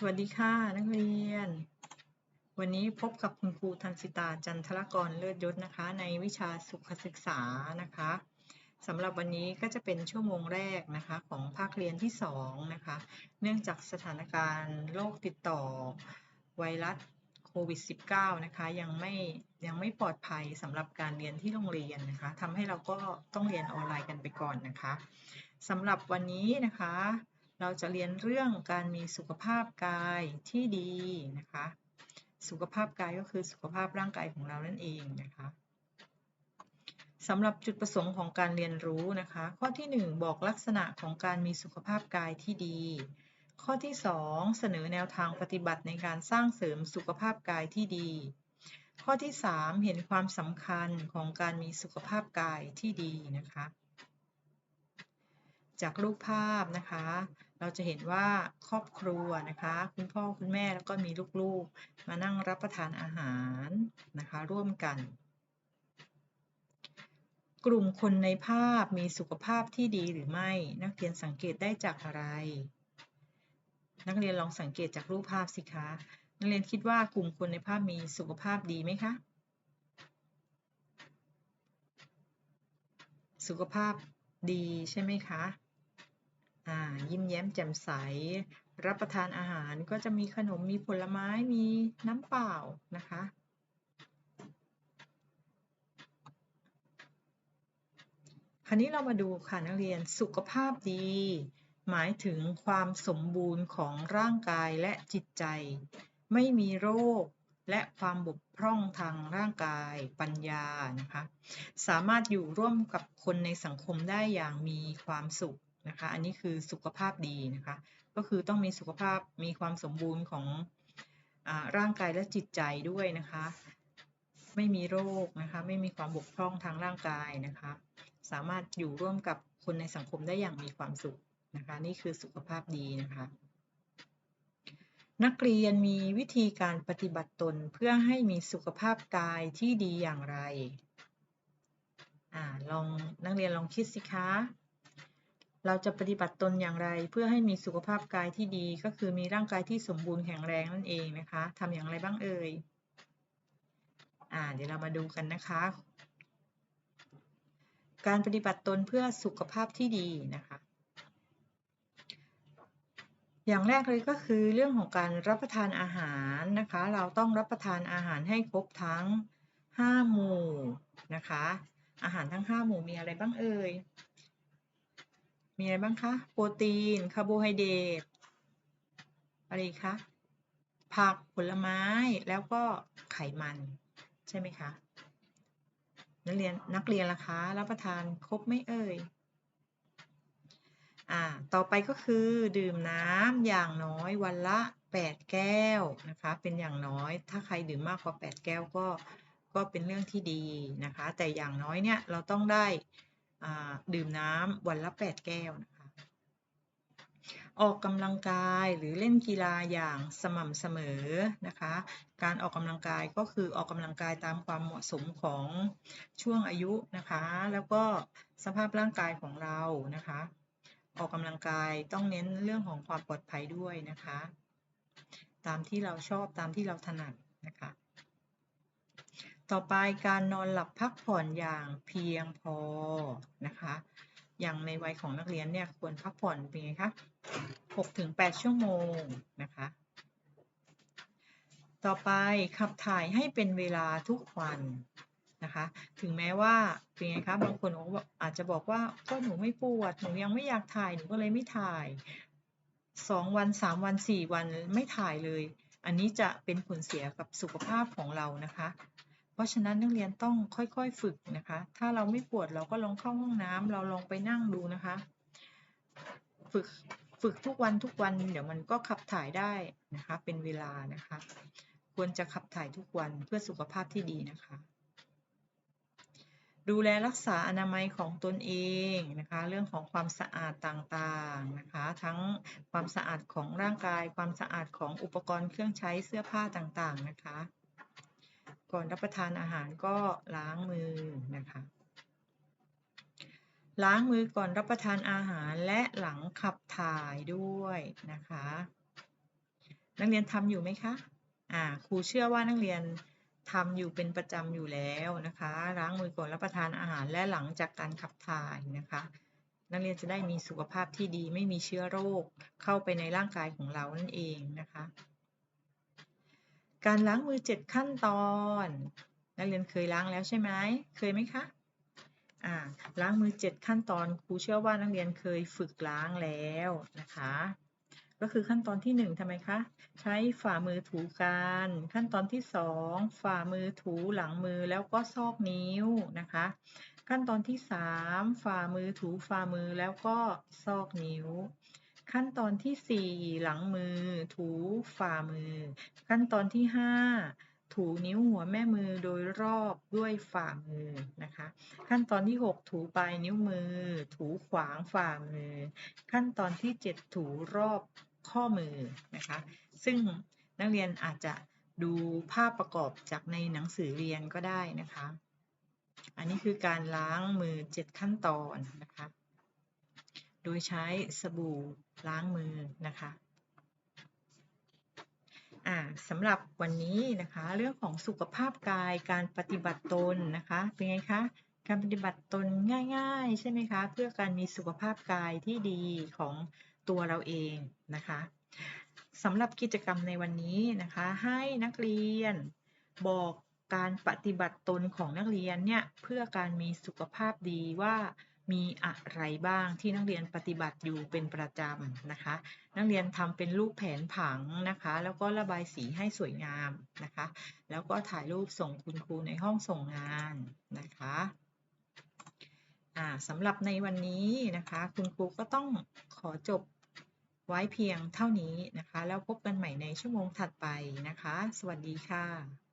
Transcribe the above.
สวัสดีค่ะ นักเรียน วันนี้พบกับคุณครูทันสิตาจันทรกรเลิศยศนะคะ ในวิชาสุขศึกษานะคะสำหรับวันนี้ก็จะเป็นชั่วโมงแรกนะคะของภาคเรียนที่2นะคะ เนื่องจากสถานการณ์โรคติดต่อไวรัสโควิด -19 นะคะยังไม่ยังไม่ปลอดภัยสำหรับการเรียนที่โรงเรียนนะคะทำให้เราก็ต้องเรียนออนไลน์กันไปก่อนนะคะสำหรับวันนี้นะคะ เราจะเรียนเรื่องการมีสุขภาพกายที่ดีนะคะ สุขภาพกายก็คือสุขภาพร่างกายของเรานั่นเองนะคะสำหรับจุดประสงค์ของการเรียนรู้นะคะ ข้อที่ 1 บอกลักษณะของการมีสุขภาพกายที่ดี ข้อที่ 2 เสนอแนวทางปฏิบัติในการสร้างเสริมสุขภาพกายที่ดี ข้อที่ 3 เห็นความสำคัญของการมีสุขภาพกายที่ดีนะคะ จากรูปภาพนะคะ เราจะเห็นว่าครอบครัวนะคะ คุณพ่อคุณแม่แล้วก็มีลูกๆ มานั่งรับประทานอาหารนะคะ ร่วมกัน กลุ่มคนในภาพมีสุขภาพที่ดีหรือไม่ นักเรียนสังเกตได้จากอะไร นักเรียนลองสังเกตจากรูปภาพสิคะนักเรียนคิดว่ากลุ่มคนในภาพมีสุขภาพดีไหมคะสุขภาพดีใช่ไหมคะ ยิ้มแย้มแจ่มใส รับประทานอาหารก็จะมีขนมมีผลไม้มีน้ำเปล่านะคะคราวนี้เรามาดูค่ะนักเรียนสุขภาพดี หมายถึงความสมบูรณ์ของร่างกายและจิตใจ ไม่มีโรคและความบกพร่องทางร่างกายปัญญานะคะ สามารถอยู่ร่วมกับคนในสังคมได้อย่างมีความสุข นะคะ อันนี้คือสุขภาพดีนะคะ ก็คือต้องมีสุขภาพมีความสมบูรณ์ของอร่างกายและจิตใจด้วยนะคะ ไม่มีโรคนะคะ ไม่มีความบกพร่องทางร่างกายนะคะ สามารถอยู่ร่วมกับคนในสังคมได้อย่างมีความสุขนะคะ นี่คือสุขภาพดีนะคะ นักเรียนมีวิธีการปฏิบัติตนเพื่อให้มีสุขภาพกายที่ดีอย่างไรอลองนักเรียนลองคิดสิคะ เราจะปฏิบัติตนอย่างไร เพื่อให้มีสุขภาพกายที่ดีก็คือมีร่างกายที่สมบูรณ์แข็งแรงนั่นเองนะคะทำอย่างไรบ้างเอ่ยอ่าเดี๋ยวเรามาดูกันนะคะ การปฏิบัติตนเพื่อสุขภาพที่ดีนะคะ อย่างแรกเลยก็คือเรื่องของการรับประทานอาหารนะคะ เราต้องรับประทานอาหารให้ครบทั้ง 5 หมู่นะคะ อาหารทั้ง 5 หมู่มีอะไรบ้างเอ่ย มีอะไรบ้างคะ โปรตีน คาร์โบไฮเดรต อะไรคะ ผัก ผลไม้ แล้วก็ไขมัน ใช่ไหมคะ นักเรียน นักเรียนล่ะคะ รับประทานครบไม่เอ่ย อ่า ต่อไปก็คือดื่มน้ำอย่างน้อยวันละ 8 แก้วนะคะ เป็นอย่างน้อย ถ้าใครดื่มมากกว่า 8 แก้วก็ ก็เป็นเรื่องที่ดีนะคะ แต่อย่างน้อยเนี่ยเราต้องได้ ดื่มน้ำวันละ 8 แก้วนะคะ ออกกำลังกายหรือเล่นกีฬาอย่างสม่ำเสมอนะคะ การออกกำลังกายก็คือออกกำลังกายตามความเหมาะสมของช่วงอายุนะคะ แล้วก็สภาพร่างกายของเรานะคะ ออกกำลังกายต้องเน้นเรื่องของความปลอดภัยด้วยนะคะ ตามที่เราชอบตามที่เราถนัดนะคะ ต่อไปการนอนหลับพักผ่อนอย่างเพียงพอนะคะ อย่างในวัยของนักเรียนเนี่ยควรพักผ่อนเป็นไงคะ6ถึง8ชั่วโมงนะคะ ต่อไปขับถ่ายให้เป็นเวลาทุกวันนะคะ ถึงแม้ว่าเป็นไงคะบางคนอาจจะบอกว่าก็หนูไม่ปวดหนูยังไม่อยากถ่ายหนูก็เลยไม่ถ่าย 2 วัน 3 วัน 4 วันไม่ถ่ายเลย อันนี้จะเป็นผลเสียกับสุขภาพของเรานะคะ เพราะฉะนั้นนักเรียนต้องค่อยๆฝึกนะคะ ถ้าเราไม่ปวดเราก็ลองเข้าห้องน้ำเราลองไปนั่งดูนะคะ ฝึกฝึกทุกวันทุกวันเดี๋ยวมันก็ขับถ่ายได้นะคะ เป็นเวลานะคะ ควรจะขับถ่ายทุกวันเพื่อสุขภาพที่ดีนะคะ ดูแลรักษาอนามัยของตนเองนะคะ เรื่องของความสะอาดต่างๆนะคะ ทั้งความสะอาดของร่างกาย ความสะอาดของอุปกรณ์เครื่องใช้เสื้อผ้าต่างๆนะคะ ก่อนรับประทานอาหารก็ล้างมือนะคะ ล้างมือก่อนรับประทานอาหารและหลังขับถ่ายด้วยนะคะ นักเรียนทำอยู่ไหมคะอ่าครูเชื่อว่านักเรียนทำอยู่เป็นประจำอยู่แล้วนะคะ ล้างมือก่อนรับประทานอาหารและหลังจากการขับถ่ายนะคะ นักเรียนจะได้มีสุขภาพที่ดีไม่มีเชื้อโรคเข้าไปในร่างกายของเรานั่นเองนะคะ การล้างมือ 7 ขั้นตอน นักเรียนเคยล้างแล้วใช่ไหมเคยไหมคะอ่าล้างมือ 7 ขั้นตอนครูเชื่อว่านักเรียนเคยฝึกล้างแล้วนะคะ ก็คือขั้นตอนที่ 1ทำไมคะใช้ฝ่ามือถูกัน ขั้นตอนที่ 2 ฝ่ามือถูหลังมือแล้วก็ซอกนิ้วนะคะ ขั้นตอนที่ 3 ฝ่ามือถูฝ่ามือแล้วก็ซอกนิ้ว ขั้นตอนที่ 4 หลังมือ ถูฝ่ามือ ขั้นตอนที่ 5 ถูนิ้วหัวแม่มือโดยรอบด้วยฝ่ามือนะคะ ขั้นตอนที่ 6 ถูปลายนิ้วมือ ถูขวางฝ่ามือ ขั้นตอนที่ 7 ถูรอบข้อมือนะคะ ซึ่งนักเรียนอาจจะดูภาพประกอบจากในหนังสือเรียนก็ได้นะคะ อันนี้คือการล้างมือ 7 ขั้นตอนนะคะ โดยใช้สบู่ ล้างมือนะคะอ่าสำหรับวันนี้นะคะ เรื่องของสุขภาพกายการปฏิบัติตนนะคะเป็นไงคะการปฏิบัติตนง่าย ๆ ใช่ไหมคะเพื่อการมีสุขภาพกายที่ดีของตัวเราเองนะคะสำหรับกิจกรรมในวันนี้นะคะ ให้นักเรียนบอกการปฏิบัติตนของนักเรียนเนี่ยเพื่อการมีสุขภาพดีว่า มีอะไรบ้างที่นักเรียนปฏิบัติอยู่เป็นประจำนะคะ นักเรียนทำเป็นรูปแผนผังนะคะ แล้วก็ระบายสีให้สวยงามนะคะ แล้วก็ถ่ายรูปส่งคุณครูในห้องส่งงานนะคะสำหรับในวันนี้นะคะ คุณครูก็ต้องขอจบไว้เพียงเท่านี้นะคะ แล้วพบกันใหม่ในชั่วโมงถัดไปนะคะ สวัสดีค่ะ